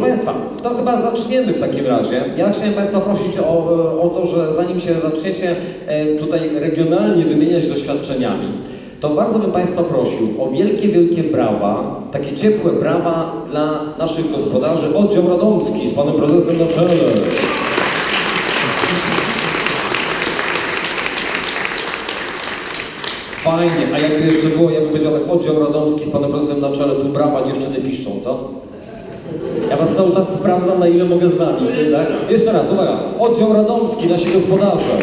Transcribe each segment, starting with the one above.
Proszę Państwa, to chyba zaczniemy w takim razie. Ja chciałem Państwa prosić o, o to, że zanim się zaczniecie e, tutaj regionalnie wymieniać doświadczeniami, to bardzo bym Państwa prosił o wielkie, wielkie brawa, takie ciepłe brawa dla naszych gospodarzy. Oddział Radomski z Panem Prezesem na czele. Fajnie, a jakby jeszcze było, ja bym powiedział tak, oddział Radomski z Panem Prezesem na czele, tu brawa dziewczyny piszczą, co? Ja was cały czas sprawdzam, na ile mogę z wami, tak? Jeszcze raz, uwaga. Oddział Radomski, nasi gospodarze.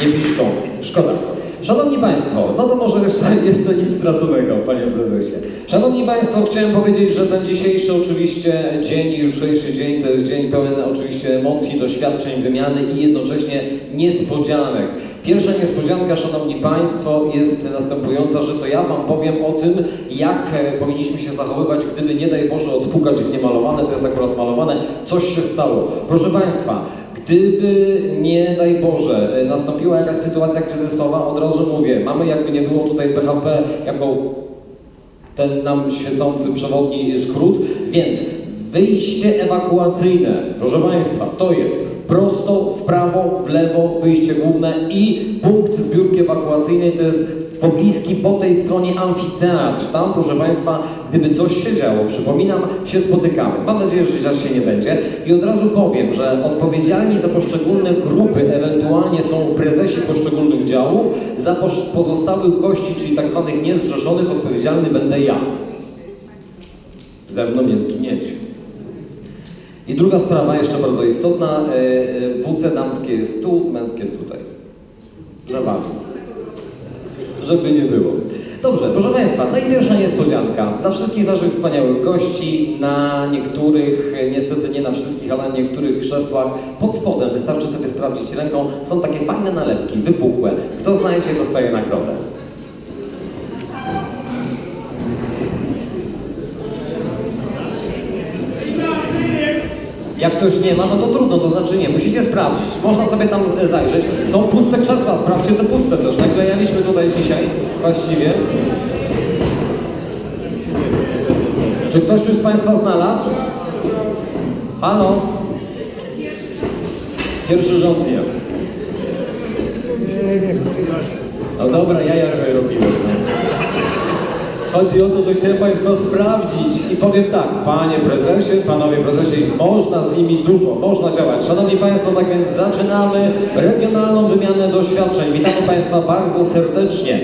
Nie piszczą. Szkoda. Szanowni Państwo, no to może jeszcze, jeszcze nic straconego, Panie Prezesie. Szanowni Państwo, chciałem powiedzieć, że ten dzisiejszy oczywiście dzień jutrzejszy dzień to jest dzień pełen oczywiście emocji, doświadczeń, wymiany i jednocześnie niespodzianek. Pierwsza niespodzianka, Szanowni Państwo, jest następująca, że to ja Wam powiem o tym, jak e, powinniśmy się zachowywać, gdyby nie daj Boże odpukać w niemalowane, to jest akurat malowane, coś się stało. Proszę Państwa, Gdyby, nie daj Boże, e, nastąpiła jakaś sytuacja kryzysowa, od razu mówię, mamy jakby nie było tutaj BHP jako ten nam świecący przewodni skrót, więc wyjście ewakuacyjne, proszę Państwa, to jest prosto w prawo, w lewo, wyjście główne i punkt zbiórki ewakuacyjnej to jest pobliski po tej stronie amfiteatr. Tam, proszę Państwa, gdyby coś się działo, przypominam, się spotykamy. Mam nadzieję, że dziać się nie będzie. I od razu powiem, że odpowiedzialni za poszczególne grupy, ewentualnie są prezesi poszczególnych działów, za pozostałych gości, czyli tak zwanych niezrzeszonych, odpowiedzialny będę ja. Ze mną nie zginiecie. I druga sprawa, jeszcze bardzo istotna, e, e, WC damskie jest tu, męskie tutaj. Za wami. Żeby nie było. Dobrze, proszę Państwa, no i pierwsza niespodzianka. Dla wszystkich naszych wspaniałych gości, na niektórych, niestety nie na wszystkich, ale na niektórych krzesłach, pod spodem, wystarczy sobie sprawdzić ręką, są takie fajne nalepki, wypukłe. Kto znajdzie, dostaje nagrodę. Jak ktoś nie ma, no to trudno, to znaczy nie, musicie sprawdzić. Można sobie tam zajrzeć. Są puste krzesła, sprawdźcie te puste też. Naklejaliśmy tutaj dzisiaj właściwie. Czy ktoś już z Państwa znalazł? Halo? Pierwszy rząd nie. No dobra, ja ja sobie robiłem. Chodzi o to, że chciałem Państwa sprawdzić i powiem tak, Panie Prezesie, Panowie Prezesie, można z nimi dużo, można działać. Szanowni Państwo, tak więc zaczynamy regionalną wymianę doświadczeń. Witamy Państwa bardzo serdecznie.